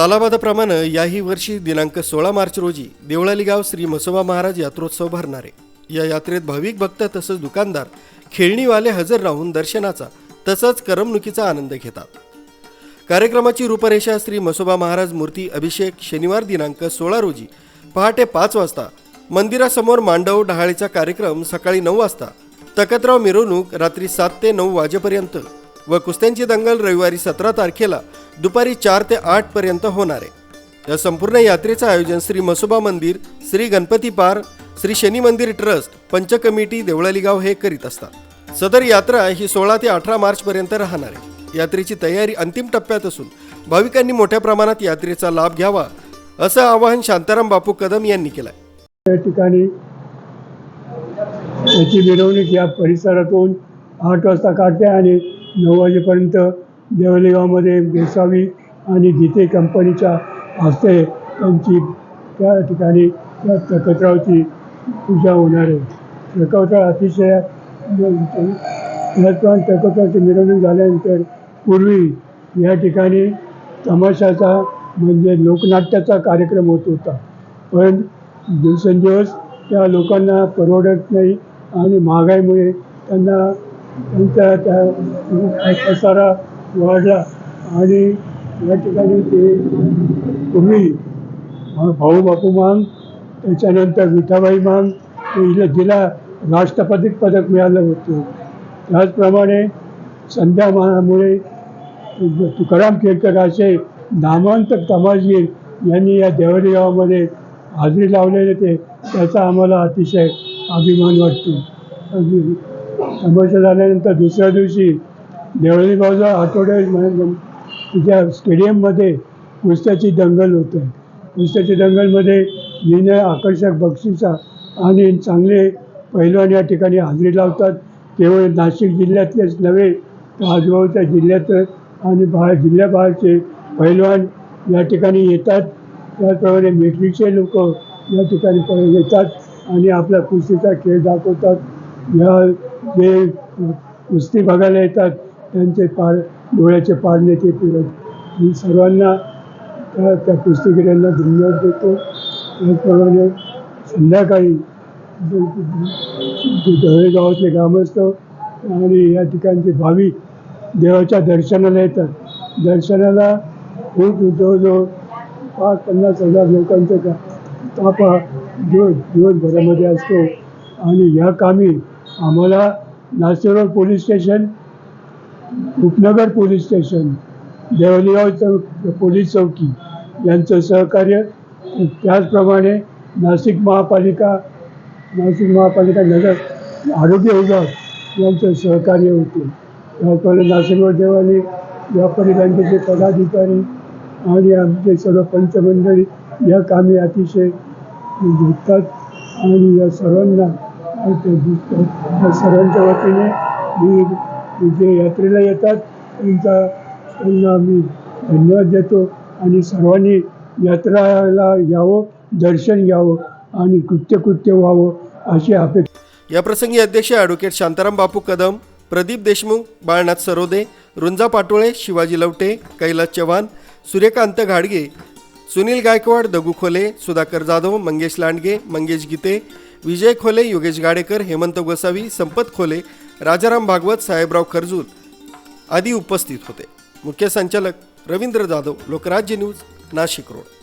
सालाबादाप्रमाणे याही वर्षी दिनांक सोळा मार्च रोजी देवळाली गाव श्री म्हसोबा महाराज यात्रोत्सव भरणार. आहे या यात्रेत भाविक भक्त तसंच दुकानदार खेळणीवाले हजर राहून दर्शनाचा तसंच करमणुकीचा आनंद घेतात. कार्यक्रमाची रूपरेषा श्री म्हसोबा महाराज मूर्ती अभिषेक शनिवार दिनांक सोळा रोजी पहाटे पाच वाजता मंदिरासमोर मांडव डहाळीचा कार्यक्रम सकाळी नऊ वाजता तकतराव मिरवणूक रात्री सात ते नऊ वाजेपर्यंत व कुस्त्यांची दंगल रविवारी सतरा तारखेला दुपारी चार ते आठ पर्यंत होणार आहे. या संपूर्ण यात्रेचं आयोजन श्री मसोबा मंदिर श्री गणपती पार श्री शनी मंदिर ट्रस्ट पंच कमिटी देवळाली गाव हे करीत असतात. सदर यात्रा ही सोळा ते अठरा मार्च पर्यंत राहणार आहे. यात्रेची तयारी अंतिम टप्प्यात असून भाविकांनी मोठ्या प्रमाणात यात्रेचा लाभ घ्यावा असं आवाहन शांताराम बापू कदम यांनी केलंय. त्या ठिकाणी त्याची मिरवणूक या परिसरातून आठ वाजता काढते आणि नऊ वाजेपर्यंत देवलेगावमध्ये गावामध्ये आणि गीते कंपनीच्या हस्ते त्यांची त्या ठिकाणी त्या तकतरावची पूजा होणार आहे. तकतराव अतिशय त्याचप्रमाणे तकतरावची मिरवणूक झाल्यानंतर पूर्वी या ठिकाणी तमाशाचा म्हणजे लोकनाट्याचा कार्यक्रम होत होता. पण दिवसेंदिवस त्या लोकांना परवडत नाही आणि महागाईमुळे त्यांना त्यांचा त्या पसारा वाढला आणि या ठिकाणी ते पूर्वी भाऊ बापू मान त्याच्यानंतर विठाबाई मान जिला राष्ट्रपती पदक मिळालं होतं. त्याचप्रमाणे संध्या मानामुळे तुकाराम केळकर असे नामांत तमाशगीर यांनी या देवरी गावामध्ये हजेरी लावलेले ते त्याचा आम्हाला अतिशय अभिमान वाटतो. अगदी झाल्यानंतर दुसऱ्या दिवशी देवळी बाजू आठवड्या तिच्या स्टेडियममध्ये कुस्त्याची दंगल होते. कुस्त्याची दंगलमध्ये निर्णय आकर्षक बक्षिसा आणि चांगले पैलवान या ठिकाणी हजेरी लावतात. केवळ नाशिक जिल्ह्यातलेच नव्हे तर आजूबाजूच्या जिल्ह्यात आणि बाहेर जिल्ह्याबाहेरचे पैलवान या ठिकाणी येतात. त्याचप्रमाणे मेट्रीचे लोक या ठिकाणी येतात आणि आपला कुस्तीचा खेळ दाखवतात. या जे कुस्ती बघायला येतात त्यांचे पार डोळ्याचे पारणे ते फिरत. मी सर्वांना त्या त्या कुस्तीगिरांना धन्यवाद देतो. त्याचप्रमाणे संध्याकाळी ढवळे ग्रामस्थ आणि या ठिकाणचे भाविक देवाच्या दर्शनाला येतात. दर्शनाला खूप जवळजवळ पाच पन्नास हजार लोकांचा तापा दिवस दिवसभरामध्ये असतो. आणि या कामी आम्हाला Nashik Road police station Upnagar police station Devligaon चौक पोलीस चौकी यांचं सहकार्य त्याचप्रमाणे नाशिक महापालिका नाशिक महापालिका नगर आरोग्य विभाग यांचं सहकार्य होते. त्याचप्रमाणे नाशिकवर देवाली व्यापारी बँकेचे पदाधिकारी आणि आमचे सर्व पंचमंडळी या कामी अतिशय घेतात आणि या सर्वांना सर्वांच्या वतीने मी जे यात्रेला येतात. त्यांचा त्यांना मी धन्यवाद देतो आणि सर्वांनी यात्रेला यावं दर्शन घ्यावं आणि कृत्यकृत्य व्हावं अशी अपेक्षा. याप्रसंगी अध्यक्ष ॲडव्होकेट शांताराम बापू कदम प्रदीप देशमुख बाळनाथ सरोदे रुंजा पाटोळे शिवाजी लवटे कैलास चव्हाण सूर्यकांत घाडगे सुनील गायकवाड दगू खोले सुधाकर जाधव मंगेश लांडगे मंगेश गीते विजय खोले योगेश गाडेकर हेमंत गोसावी संपत खोले राजाराम भागवत साहेबराव खरजूर आदी उपस्थित होते. मुख्य संचालक रवींद्र जाधव लोकराज्य न्यूज नाशिक रोड.